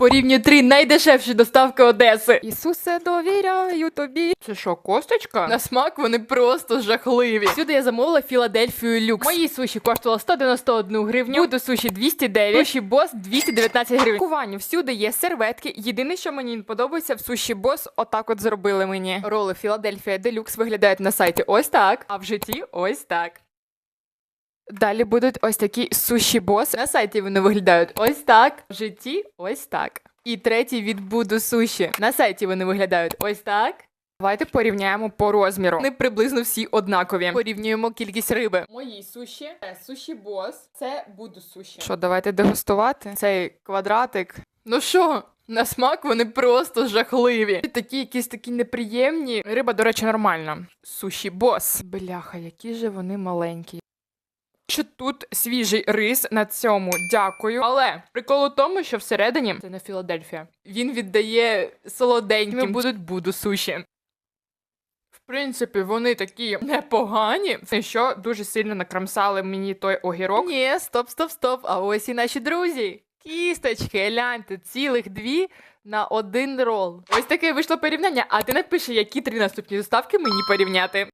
Порівнюю три найдешевші доставки Одеси. Ісусе, довіряю тобі. Це що, косточка? На смак вони просто жахливі. Сюди я замовила Філадельфію люкс. Мої суші коштувало 191 гривню. Буду суші 209, суші бос 219 гривень. Куванню всюди є серветки. Єдине, що мені не подобається в суші бос, отак от зробили мені. Роли Філадельфія Делюкс виглядають на сайті ось так, а в житті ось так. Далі будуть ось такі суші бос. На сайті вони виглядають ось так. В житті ось так. І третій від Буду суші. На сайті вони виглядають ось так. Давайте порівняємо по розміру. Вони приблизно всі однакові. Порівнюємо кількість риби. Мої суші, це суші бос, це буду суші. Що, давайте дегустувати? Цей квадратик. Ну що? На смак вони просто жахливі. Такі якісь такі неприємні. Риба, до речі, нормальна. Суші бос. Бляха, які же вони маленькі. Що тут свіжий рис на цьому дякую. Але прикол у тому, що всередині це не Філадельфія. Він віддає солоденьким будуть буду суші. В принципі, вони такі непогані. Це що дуже сильно накрамсали мені той огірок. Ні, стоп, стоп, стоп. А ось і наші друзі. Кісточки, гляньте, цілих дві на один рол. Ось таке вийшло порівняння. А ти напиши, які три наступні доставки мені порівняти.